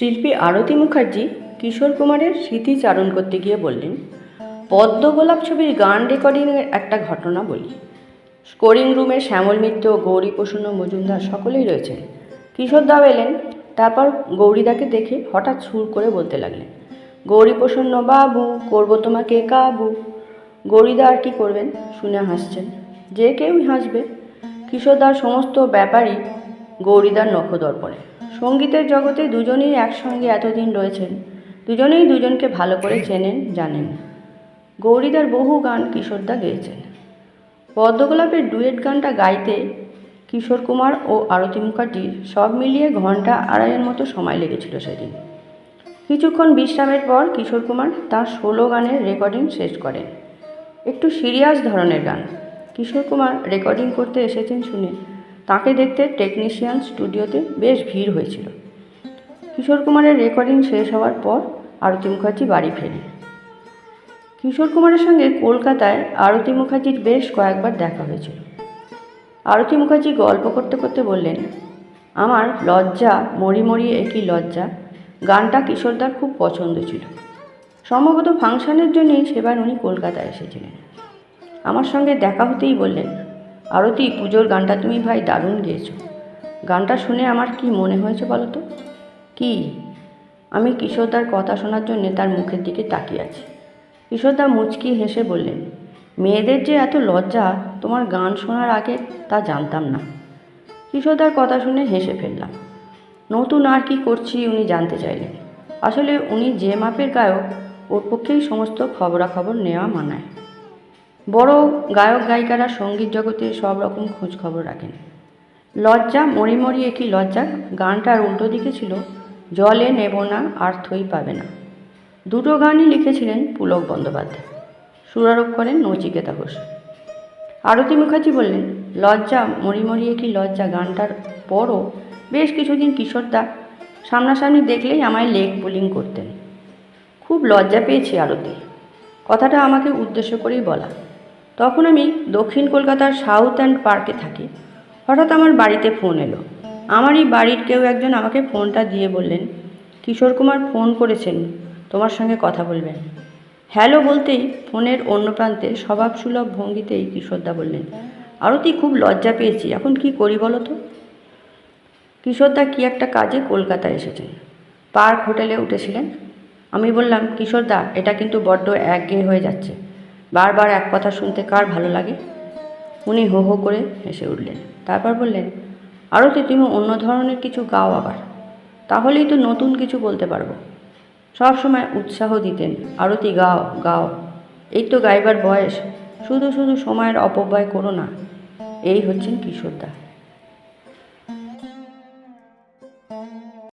শিল্পী আরতি মুখার্জি কিশোর কুমারের স্মৃতিচারণ করতে গিয়ে বললেন, পদ্ম গোলাপ ছবির গান রেকর্ডিংয়ের একটা ঘটনা বলি। স্কোরিং রুমে শ্যামল মিত্র, গৌরী প্রসন্ন মজুমদার সকলেই রয়েছেন। কিশোরদাও এলেন, তারপর গৌরীদাকে দেখে হঠাৎ সুর করে বলতে লাগলেন, গৌরী প্রসন্ন বাবু, করব তোমাকে কাবু। গৌরীদা আর কি করবেন? শুনে হাসছেন। যে কেউই হাসবে। কিশোরদার সমস্ত ব্যাপারই গৌরীদার নখদর্পণে। সঙ্গীতের জগতে দুজনেই একসঙ্গে এতদিন রয়েছেন। দুজনেই দুজনকে ভালো করে চেনেন, জানেন। গৌরীদার বহু গান কিশোরদা গেয়েছেন। পদ্মগোলাপের ডুয়েট গানটা গাইতে কিশোর কুমার ও আরতি মুখার্জি সব মিলিয়ে ঘণ্টা আড়াইয়ের মতো সময় লেগেছিল সেদিন। কিছুক্ষণ বিশ্রামের পর কিশোর কুমার তার ষোলো গানের রেকর্ডিং শেষ করেন। একটু সিরিয়াস ধরনের গান। কিশোর কুমার রেকর্ডিং করতে এসেছেন শুনে তাকে দেখতে টেকনিশিয়ান স্টুডিওতে বেশ ভিড় হয়েছিল। কিশোর কুমারের রেকর্ডিং শেষ হওয়ার পর আরতি মুখার্জি বাড়ি ফেরেন। কিশোর কুমারের সঙ্গে কলকাতায় আরতি মুখার্জির বেশ কয়েকবার দেখা হয়েছিল। আরতি মুখার্জি গল্প করতে করতে বললেন, আমার লজ্জা, মরি মরি একই লজ্জা। গানটা কিশোরদার খুব পছন্দ ছিল। সম্ভবত ফাংশনের জন্যই সেবার উনি কলকাতায় এসেছিলেন। আমার সঙ্গে দেখা হতেই বললেন আরতি, পুজোর গানটা তুমি ভাই দারুণ গেয়েছো। গানটা শুনে আমার কি মনে হয়েছে বলো তো? কি? আমি কিশোরদার কথা শোনার জন্য তার মুখের দিকে তাকিয়ে আছি। কিশোরদা মুচকি হেসে বললেন, মেয়েদের যে এত লজ্জা, তোমার গান শোনার আগে তা জানতাম না। কিশোরদার কথা শুনে হেসে ফেললাম। নতুন আর কি করছি উনি জানতে চাইলেন। আসলে উনি যে মাপের গায়ক, ওর পক্ষেই সমস্ত খবরাখবর নেওয়া মানায়। বড় গায়ক গায়িকারা সংগীত জগতে সব রকম খোঁজ খবর রাখেন। লজ্জা মরি মরি একই লজ্জা, গানটার উল্টো দিকে ছিল, জলে নেব না, আর থই পাবে না। দুটো গানই লিখেছিলেন পুলক বন্দ্যোপাধ্যায়। সুরারোপ করেন নচিকেতা ঘোষ। আরতি মুখার্জি বললেন, লজ্জা মরি মরি একই লজ্জা, গানটার পরও বেশ কিছুদিন কিশোরদা সামনাসামনি দেখলেই আমায় লেগ পুলিং করতেন। খুব লজ্জা পেয়েছি আরতি। কথাটা আমাকে উদ্দেশ্য করেই বলা। তখন আমি দক্ষিণ কলকাতার সাউথ অ্যান্ড পার্কে থাকি। হঠাৎ আমার বাড়িতে ফোন এলো। আমারই বাড়ির কেউ একজন আমাকে ফোনটা দিয়ে বললেন, কিশোর কুমার ফোন করেছেন, তোমার সঙ্গে কথা বলবেন। হ্যালো বলতেই ফোনের অন্য প্রান্তে স্বভাবসুলভ ভঙ্গিতেই কিশোরদা বললেন, আরতি, খুব লজ্জা পেয়েছি, এখন কি করি বলো তো? কিশোরদা কি একটা কাজে কলকাতায় এসেছেন। পার্ক হোটেলে উঠেছিলেন। আমি বললাম, কিশোরদা, এটা কিন্তু বড্ড একঘেয়ে হয়ে যাচ্ছে। বারবার এক কথা শুনতে কার ভালো লাগে? উনি হো হো করে হেসে উঠলেন। তারপর বললেন, আরতি, তুমি অন্য ধরনের কিছু গাও আবার। তাহলেই তো নতুন কিছু বলতে পারব। সব সময় উৎসাহ দিতেন, আরতি, গাও গাও। এই তো গাইবার বয়স। শুধু শুধু সময়ের অপব্যয় করো না। এই হচ্ছেন কিশোরদা।